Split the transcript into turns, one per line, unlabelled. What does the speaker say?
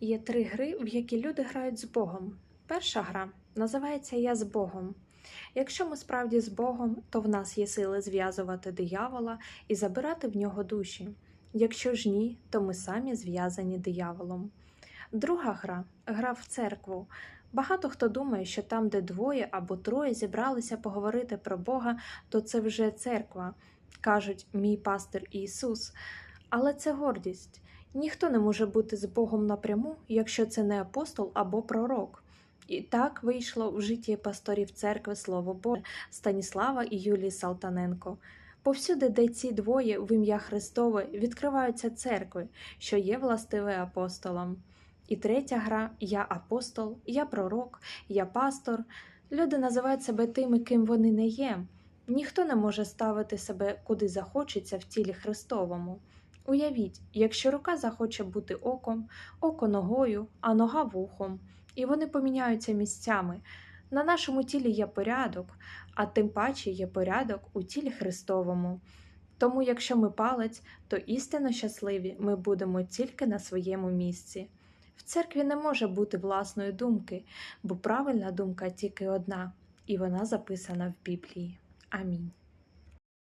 Є три гри, в які люди грають з Богом. Перша гра називається Я з Богом. Якщо ми справді з Богом, то в нас є сили зв'язувати диявола і забирати в нього душі. Якщо ж ні, то ми самі зв'язані дияволом. Друга гра гра в церкву. Багато хто думає, що там, де двоє або троє зібралися поговорити про Бога, то це вже церква. Кажуть, мій пастир Ісус. Але це гордість. Ніхто не може бути з Богом напряму, якщо це не апостол або пророк. І так вийшло в житті пасторів церкви Слово Боже Станіслава і Юлії Салтаненко. Повсюди, де ці двоє в ім'я Христове відкриваються церкви, що є властиве апостолам. І третя гра Я апостол, я пророк, я пастор. Люди називають себе тими, ким вони не є. Ніхто не може ставити себе куди захочеться в тілі Христовому. Уявіть, якщо рука захоче бути оком, око ногою, а нога вухом, і вони поміняються місцями. На нашому тілі є порядок, а тим паче є порядок у тілі Христовому. Тому, якщо ми палець, то істинно щасливі ми будемо тільки на своєму місці. В церкві не може бути власної думки, бо правильна думка тільки одна, і вона записана в Біблії. Амінь.